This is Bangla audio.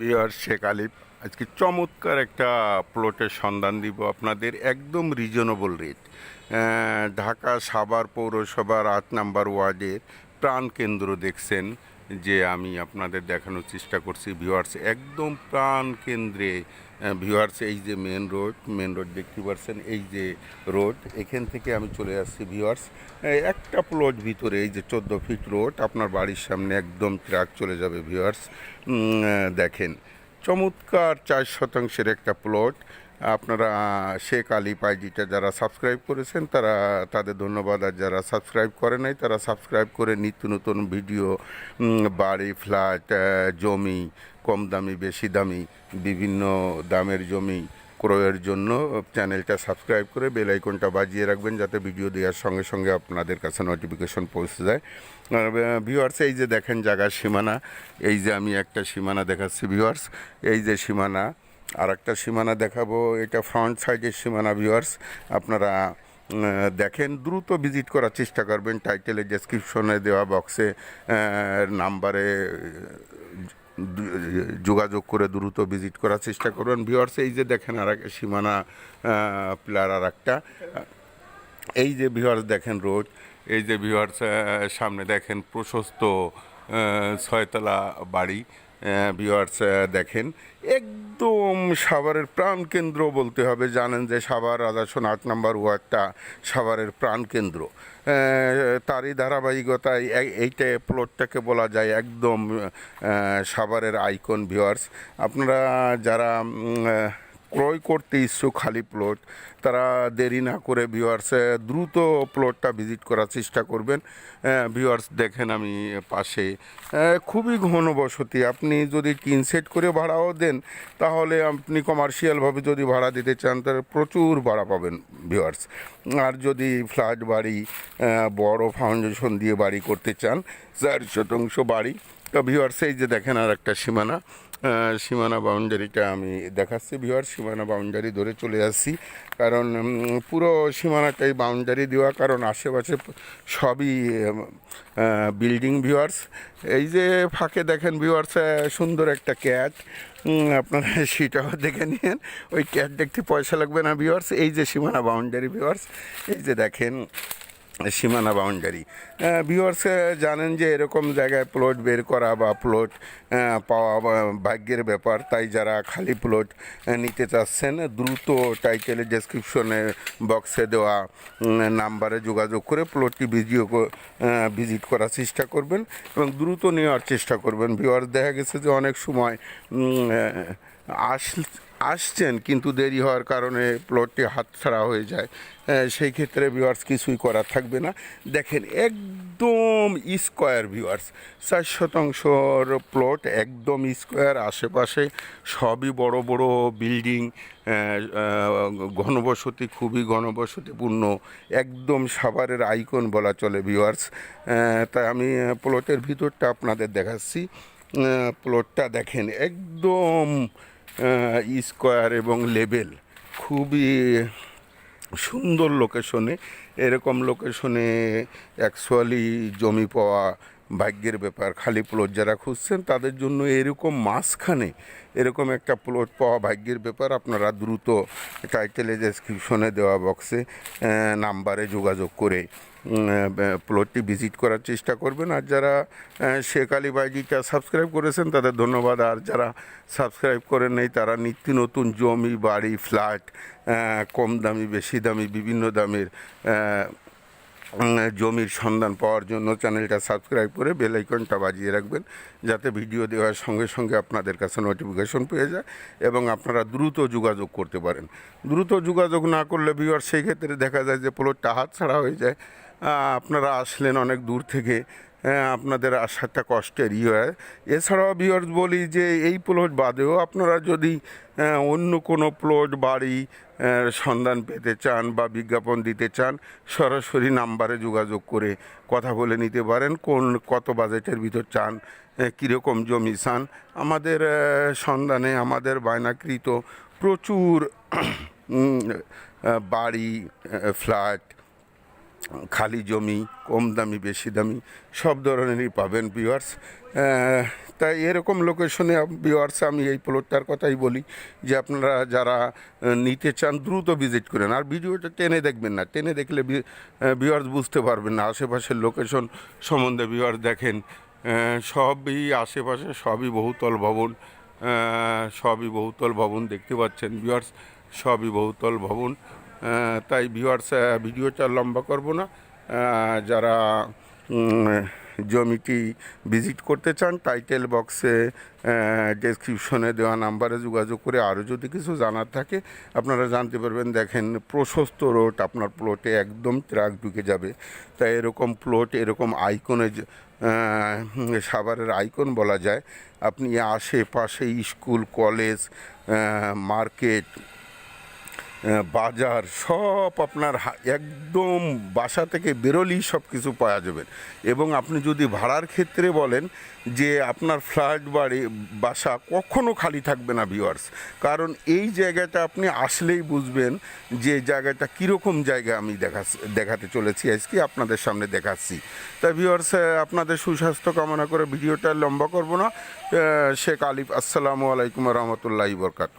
বিহার শেখ আলিফ, আজকে চমৎকার একটা প্লটের সন্ধান দিব আপনাদের, একদম রিজনেবল রেট ঢাকা সাভার পৌরসভার আট নাম্বার ওয়ার্ডের প্রাণকেন্দ্র দেখছেন। যে আমি আপনাদের দেখানোর চেষ্টা করছি ভিউয়ার্স একদম প্রাণ কেন্দ্রে ভিউয়ার্স এই যে মেন রোড মেন রোড দেখতে পাচ্ছেন এই যে রোড এখান থেকে আমি চলে আসছি ভিউয়ার্স একটা প্লট ভিতরে, এই যে চোদ্দ ফিট রোড আপনার বাড়ির সামনে একদম ট্রাক চলে যাবে ভিউয়ার্স দেখেন, চমৎকার চার শতাংশের একটা প্লট আপনারা শেখ আলী পাইজিটা যারা সাবস্ক্রাইব করেছেন, তারা তাদের ধন্যবাদ। আর যারা সাবস্ক্রাইব করে নাই, তারা সাবস্ক্রাইব করে নিত্য নতুন ভিডিও বাড়ি ফ্ল্যাট জমি, কম দামি, বেশি দামি, বিভিন্ন দামের জমি ক্রয়ের জন্য চ্যানেলটা সাবস্ক্রাইব করে বেল আইকনটা বাজিয়ে রাখবেন, যাতে ভিডিও দেওয়ার সঙ্গে সঙ্গে আপনাদের কাছে নোটিফিকেশন পৌঁছে যায়। ভিউয়ার্স এই যে দেখেন জায়গার সীমানা, এই যে আমি একটা সীমানা দেখাচ্ছি ভিউয়ার্স এই যে সীমানা আর একটা সীমানা দেখাবো, এটা ফ্রন্ট সাইডের সীমানা ভিউয়ার্স আপনারা দেখেন, দ্রুত ভিজিট করার চেষ্টা করবেন টাইটেলের ডেসক্রিপশনে দেওয়া বক্সে নাম্বারে যোগাযোগ করে দ্রুত ভিজিট করার চেষ্টা করবেন। ভিউয়ার্স এই যে দেখেন আর সীমানা প্লার আর একটা এই যে ভিউয়ার্স দেখেন রোড এই যে ভিউয়ার্স সামনে দেখেন প্রশস্ত ছয়তলা বাড়ি ভিউয়ার্স দেখেন, একদম সাভারের প্রাণকেন্দ্র বলতে হবে। জানেন যে সাভার রাজাসন আট নম্বর ওয়ার্ডটা সাভারের প্রাণকেন্দ্র তারই ধারাবাহিকতায় এইটা প্লটটাকে বলা যায় একদম সাভারের আইকন ভিউয়ার্স আপনারা যারা ক্রয় করতে ইচ্ছুক খালি প্লট তারা দেরি না করে ভিউয়ার্সে দ্রুত প্লটটা ভিজিট করার চেষ্টা করবেন। ভিউয়ার্স দেখেন আমি পাশে। খুবই ঘন বসতি আপনি যদি টিন সেট করে ভাড়াও দেন, তাহলে আপনি কমার্শিয়ালভাবে যদি ভাড়া দিতে চান, তাহলে প্রচুর ভাড়া পাবেন ভিউয়ার্স আর যদি ফ্ল্যাট বাড়ি বড় ফাউন্ডেশন দিয়ে বাড়ি করতে চান চার শতাংশ বাড়ি, তো ভিউয়ার্স এই যে দেখেন আর একটা সীমানা। সীমানা বাউন্ডারিটা আমি দেখাচ্ছি ভিউয়ার সীমানা বাউন্ডারি ধরে চলে আসছি। কারণ পুরো সীমানাটাই বাউন্ডারি দেওয়া, কারণ আশেপাশে সবই বিল্ডিং, ভিউয়ার্স। এই যে ফাঁকে দেখেন, ভিউয়ার্স সুন্দর একটা ক্যাট। আপনারা সেটাও দেখে নিন। ওই ক্যাট দেখতে পয়সা লাগবে না, ভিউয়ার্স। এই যে সীমানা বাউন্ডারি, ভিউয়ার্স, এই যে দেখেন সীমানা বাউন্ডারি ভিউয়ার্স জানেন যে এরকম জায়গায় প্লট বের করা বা প্লট পাওয়া ভাগ্যের ব্যাপার, তাই যারা খালি প্লট নিতে চাচ্ছেন, দ্রুত টাইটেলের ডেসক্রিপশনে বক্সে দেওয়া নাম্বারে যোগাযোগ করে প্লটটি ভিডিও ভিজিট করার চেষ্টা করবেন এবং দ্রুত নেওয়ার চেষ্টা করবেন। ভিউয়ার্স দেখা গেছে যে অনেক সময় আস আসছেন কিন্তু দেরি হওয়ার কারণে প্লটটি হাতছাড়া হয়ে যায়। সেই ক্ষেত্রে ভিউয়ার্স কিছুই করার থাকবে না। দেখেন, একদম স্কোয়ার ভিউয়ার্স চার শতাংশর প্লট একদম স্কোয়ার আশেপাশে সবই বড় বড় বিল্ডিং ঘনবসতি, খুবই ঘনবসতিপূর্ণ, একদম সাভারের আইকন বলা চলে ভিউয়ার্স তাই আমি প্লটের ভিতরটা আপনাদের দেখাচ্ছি। প্লটটা দেখেন, একদম স্কোয়ার এবং লেবেল খুবই সুন্দর লোকেশনে এরকম লোকেশনে অ্যাকচুয়ালি জমি পাওয়া ভাগ্যের ব্যাপার, খালি প্লট যারা খুঁজছেন তাদের জন্য এরকম মাঝখানে এরকম একটা প্লট পাওয়া ভাগ্যের ব্যাপার, আপনারা দ্রুত টাইটেলে ডেসক্রিপশনে দেওয়া বক্সে নাম্বারে যোগাযোগ করে প্লটটি ভিজিট করার চেষ্টা করবেন। আর যারা শেখ আলী বাইজিটা সাবস্ক্রাইব করেছেন তাদের ধন্যবাদ। আর যারা সাবস্ক্রাইব করেন নেই, তারা নিত্য নতুন জমি, বাড়ি ফ্ল্যাট কম দামি, বেশি দামি, বিভিন্ন দামের জমির সন্ধান পাওয়ার জন্য চ্যানেলটা সাবস্ক্রাইব করে বেল আইকনটা বাজিয়ে রাখবেন, যাতে ভিডিও দেওয়ার সঙ্গে সঙ্গে আপনাদের কাছে নোটিফিকেশন পেয়ে যায় এবং আপনারা দ্রুত যোগাযোগ করতে পারেন। দ্রুত যোগাযোগ না করলে ভিউয়ার সেই ক্ষেত্রে দেখা যায় যে প্লটটা হাত ছাড়া হয়ে যায়। আপনারা আসলেন অনেক দূর থেকে আপনাদের আসাটা কষ্টেরই হয়। এছাড়াও ভিউয়ার্স বলি যে, এই প্লট বাদেও আপনারা যদি অন্য কোনো প্লট বাড়ি সন্ধান পেতে চান বা বিজ্ঞাপন দিতে চান, সরাসরি নাম্বারে যোগাযোগ করে কথা বলে নিতে পারেন। কোন, কত বাজেটের ভিতর চান কীরকম জমি চান। আমাদের সন্ধানে আমাদের বায়নাকৃত প্রচুর বাড়ি ফ্ল্যাট খালি জমি, কম দামি, বেশি দামি, সব ধরনেরই পাবেন ভিউয়ার্স তাই এরকম লোকেশনে ভিউয়ার্স আমি এই প্লটটার কথাই বলি যে আপনারা যারা নিতে চান, দ্রুত ভিজিট করেন। আর ভিডিওটা টেনে দেখবেন না। টেনে দেখলে ভিউয়ার্স বুঝতে পারবেন না। আশেপাশের লোকেশন সম্বন্ধে ভিউয়ার্স দেখেন। সবই আশেপাশে, সবই বহুতল ভবন। সবই বহুতল ভবন দেখতে পাচ্ছেন ভিউয়ার্স সবই বহুতল ভবন। তাই ভিউয়ার্স ভিডিওটা লম্বা করব না। যারা জমিটি ভিজিট করতে চান টাইটেল বক্সে ডেসক্রিপশনে দেওয়া নাম্বারে যোগাযোগ করে আরও যদি কিছু জানার থাকে, আপনারা জানতে পারবেন, দেখেন প্রশস্ত রোড, আপনার প্লটে একদম ট্রাক ঢুকে যাবে। তাই এরকম প্লট এরকম আইকনে সাভারের আইকন বলা যায়। আপনি আশেপাশে স্কুল কলেজ মার্কেট বাজার সব আপনার একদম বাসা থেকে বেরোলেই সব কিছু পাওয়া যাবে। এবং আপনি যদি ভাড়ার ক্ষেত্রে বলেন যে আপনার ফ্ল্যাট বাড়ি, বাসা কখনো খালি থাকবে না ভিউয়ার্স কারণ এই জায়গাটা আপনি আসলেই বুঝবেন যে জায়গাটা কীরকম জায়গা আমি দেখা দেখাতে চলেছি, আজকে আপনাদের সামনে দেখাচ্ছি। তাই ভিউয়ার্স আপনাদের সুস্বাস্থ্য কামনা করে ভিডিওটা লম্বা করব না। শেখ আলিফ, আসসালামু আলাইকুম রহমতুল্লাহি বরকাত